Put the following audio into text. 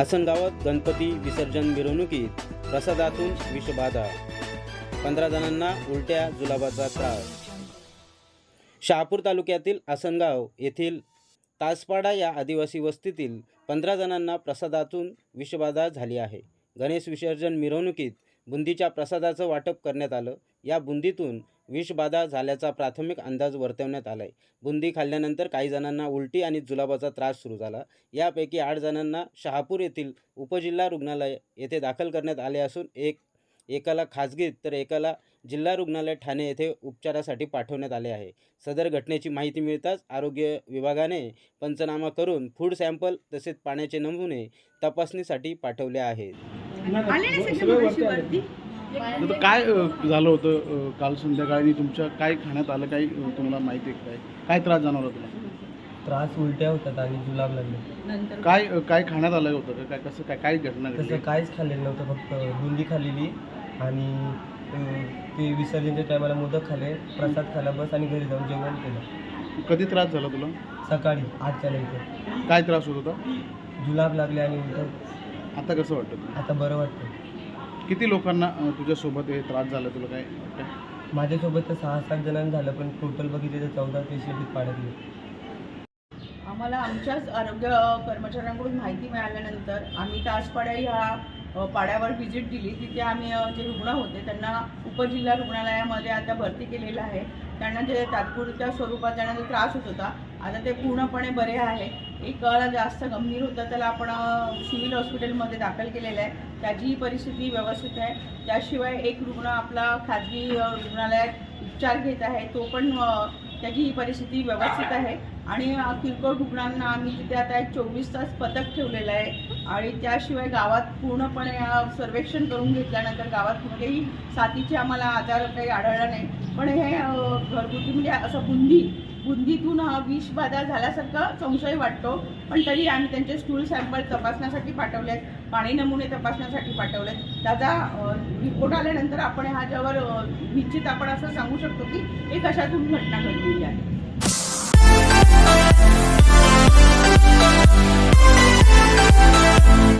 आसनगावात गणपती विसर्जन मिरवणुकीत प्रसादातून विषबाधा. पंधरा जणांना उलट्या जुलाबाचा त्रास. शहापूर तालुक्यातील आसनगाव येथील तासपाडा या आदिवासी वस्तीतील पंधरा जणांना प्रसादातून विषबाधा झाली आहे. गणेश विसर्जन मिरवणुकीत बुंदीच्या प्रसादाचं वाटप करण्यात आलं. या बुंदीतून विषबाधा झाल्याचा प्राथमिक अंदाज वर्तवण्यात आला आहे बुंदी खाल्ल्यानंतर काही जणांना उलटी आणि जुलाबाचा त्रास सुरू झाला. यापैकी आठ जणांना शहापूर येथील उपजिल्हा रुग्णालय येथे दाखल करण्यात आले असून एक एकाला खाजगीत तर एकाला जिल्हा रुग्णालय ठाणे येथे उपचारासाठी पाठवण्यात आले आहे. सदर घटनेची माहिती मिळताच आरोग्य विभागाने पंचनामा करून फूड सॅम्पल तसेच पाण्याचे नमुने तपासणीसाठी पाठवले आहेत. आता काय झालं होतं काल संध्याकाळी तुमच्या काय खाण्यात आलं काही अ, तुम्हाला माहिती आहे काय? काय त्रास जाणवला तुला त्रास उलट्या होतात आणि जुलाब लागले. नंतर काय? काय खाण्यात आलं होतं? का? काय कसं काय काय घटना घडली? तसं काहीच खाल्लेलं नव्हतं फक्त बुंदी खाल्लेली आणि अं, ते विसर्जनच्या टायमाला मोदक खाल्ले प्रसाद खाल्ला बस आणि घरी जाऊन जेवण केलं. कधी त्रास झाला तुला? सकाळी आठच्या नंतर. काय त्रास होत होता? जुलाब लागले आणि उलट. आता कसं वाटतं? तुला? आता बरं वाटतं. किती लोकांना अ, तुझ्यासोबत हे त्रास झाला? तुला काय वाटतं? माझ्यासोबत तर सहा सात जणांना झालं पण टोटल बघितले तर चौदा पेशंट पाडतले आम्हाला आमच्याच आरोग्य कर्मचाऱ्यांकडून माहिती मिळाल्यानंतर आम्ही तासपाड्या ह्या अ, पाड्यावर व्हिजिट दिली. तिथे आम्ही अ, जे रुग्ण होते त्यांना उपजिल्हा रुग्णालयामध्ये आता भरती केलेलं आहे. त्यांना जे तात्पुरत्या स्वरूपात त्यांना जो त्रास होत होता आता ते पूर्णपणे बरे आहे. एक जास्त गंभीर होतं त्याला आपण सिव्हिल हॉस्पिटलमध्ये दाखल केलेलं आहे. त्याचीही परिस्थिती व्यवस्थित आहे. त्याशिवाय एक रुग्ण आपला खाजगी रुग्णालयात उपचार घेत आहे तो पण त्याची ही परिस्थिती व्यवस्थित आहे. आणि किरकोळ रुग्णांना आम्ही तिथे आता एक चोवीस तास पथक ठेवलेलं आहे. आणि त्याशिवाय गावात पूर्णपणे सर्वेक्षण करून घेतल्यानंतर गावात कुठलेही साथीचे आम्हाला आजार काही आढळला नाही. पण हे घरगुती म्हणजे असं बुंदी बुंदीतून विष विषबाधा झाल्यासारखा संशय वाटतो. पण तरी आम्ही त्यांचे स्टूल सॅम्पल तपासण्यासाठी पाठवलेत पाणी नमुने तपासण्यासाठी पाठवलेत. त्याचा रिपोर्ट आल्यानंतर आपण ह्याच्यावर निश्चित आपण असं सांगू शकतो की हे कशातून घटना घडलेली आहे?